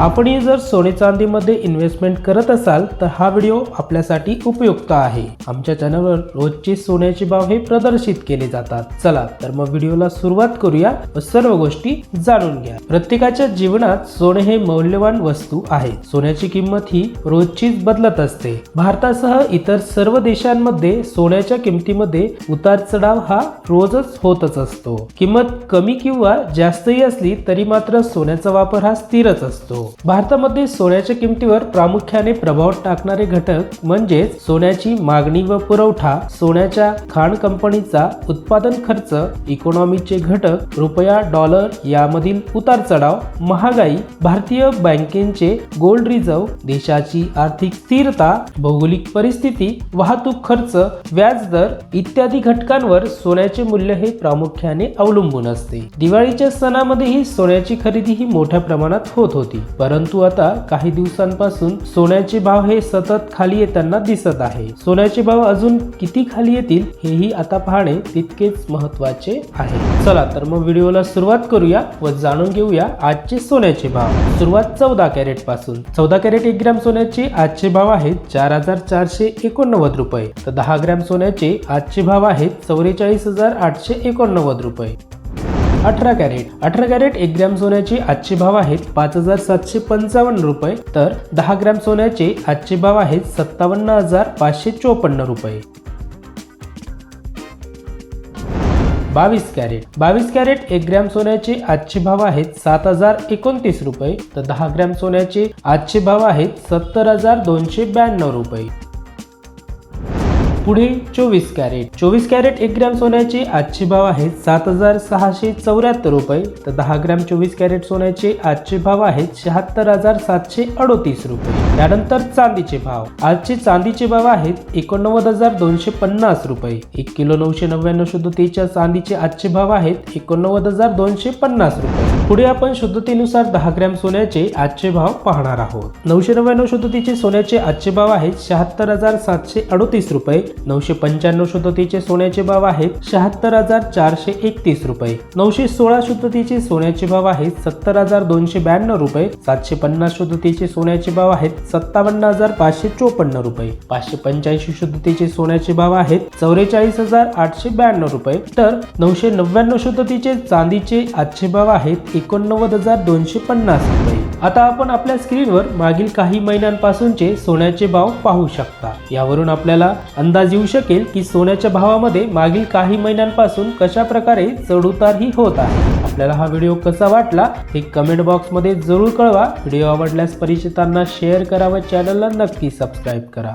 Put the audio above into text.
आपणही जर सोने चांदीमध्ये इन्व्हेस्टमेंट करत असाल तर हा व्हिडिओ आपल्यासाठी उपयुक्त आहे. आमच्या चॅनलवर रोजचे सोन्याचे भाव हे प्रदर्शित केले जातात. चला तर मग व्हिडिओला सुरुवात करूया व सर्व गोष्टी जाणून घ्या. प्रत्येकाच्या जीवनात सोने हे मौल्यवान वस्तू आहे. सोन्याची किंमत ही रोजचीच बदलत असते. भारतासह इतर सर्व देशांमध्ये सोन्याच्या किमतीमध्ये उतार चढाव हा रोजच होतच असतो. किंमत कमी किंवा जास्तही असली तरी मात्र सोन्याचा वापर हा स्थिरच असतो. भारतामध्ये सोन्याच्या किमतीवर प्रामुख्याने प्रभाव टाकणारे घटक म्हणजेच सोन्याची मागणी व पुरवठा सोन्याच्या खाण कंपनीचा उत्पादन खर्च इकॉनॉमीचे घटक रुपया डॉलर यामधील उतार चढाव महागाई भारतीय बँकेचे गोल्ड रिझर्व्ह देशाची आर्थिक स्थिरता भौगोलिक परिस्थिती वाहतूक खर्च व्याज दर इत्यादी घटकांवर सोन्याचे मूल्य हे प्रामुख्याने अवलंबून असते. दिवाळीच्या सणामध्येही सोन्याची खरेदी ही मोठ्या प्रमाणात होत होती. परंतु आता काही दिवसांपासून सोन्याचे भाव हे सतत खाली येताना दिसत आहे. सोन्याचे भाव अजून किती खाली येतील हेही आता पाहणे तितकेच महत्त्वाचे आहे. चला तर मग व्हिडिओला सुरुवात करूया व जाणून घेऊया आजचे सोन्याचे भाव. सुरुवात चौदा कॅरेटपासून. चौदा कॅरेट एक ग्रॅम सोन्याचे आजचे भाव आहेत चार हजार चारशे एकोणनव्वद रुपये. तर दहा ग्रॅम सोन्याचे आजचे भाव आहेत चौवेचाळीस हजार आठशे एकोणनव्वद रुपये. अठरा कॅरेट. अठरा कॅरेट एक ग्रॅम सोन्याचे आजचे भाव आहेत पाच हजार सातशे पंचावन्न रुपये. तर दहा ग्रॅम सोन्याचे आजचे भाव आहेत सत्तावन्न हजार पाचशे चोपन्न रुपये. बावीस कॅरेट. बावीस कॅरेट एक ग्रॅम सोन्याचे आजचे भाव आहेत सात हजार एकोणतीस रुपये. तर दहा ग्रॅम सोन्याचे आजचे भाव आहेत सत्तर हजार दोनशे ब्याण्णव रुपये. पुढे चोवीस कॅरेट. चोवीस कॅरेट एक ग्रॅम सोन्याचे आजचे भाव आहेत सात हजार सहाशे चौऱ्याहत्तर रुपये. तर दहा ग्रॅम चोवीस कॅरेट सोन्याचे आजचे भाव आहेत शहात्तर हजार सातशे अडोतीस रुपये. त्यानंतर चांदीचे भाव. आजचे चांदीचे भाव आहेत एकोणनव्वद हजार दोनशे पन्नास रुपये. एक किलो नऊशे नव्याण्णव शुद्धतेच्या चांदीचे आजचे भाव आहेत एकोणनव्वद हजार दोनशे पन्नास रुपये. पुढे आपण शुद्धतेनुसार दहा ग्रॅम सोन्याचे आजचे भाव पाहणार आहोत. नऊशे नव्याण्णव शुद्धतेचे सोन्याचे आजचे भाव आहेत शहात्तर हजार सातशे अडोतीस रुपये. नऊशे पंच्याण्णव शुद्धतेचे सोन्याचे भाव आहेत शहात्तर हजार चारशे एकतीस रुपये. नऊशे सोळा शुद्धतेचे सोन्याचे भाव आहेत सत्तर हजार दोनशे ब्याण्णव रुपये. सातशे पन्नास शुद्धतेचे सोन्याचे भाव आहेत सत्तावन्न हजार पाचशे चोपन्न रुपये. पाचशे पंच्याऐंशी शुद्धतेचे सोन्याचे भाव आहेत चौवेचाळीस हजार आठशे ब्याण्णव रुपये. तर नऊशे नव्याण्णव शुद्धतेचे चांदीचे आजचे भाव आहेत एकोणनव्वद हजार दोनशे पन्नास रुपये. आता आपण आपल्या स्क्रीनवर मागील काही महिन्यांपासूनचे सोन्याचे भाव पाहू शकता. यावरून आपल्याला अंदाज येऊ शकेल की सोन्याच्या भावामध्ये मागील काही महिन्यांपासून कशा प्रकारे चढउतारही होत आहे. आपल्याला हा व्हिडिओ कसा वाटला हे कमेंट बॉक्समध्ये जरूर कळवा. व्हिडिओ आवडल्यास परिचितांना शेअर करा व चॅनलला नक्की सबस्क्राईब करा.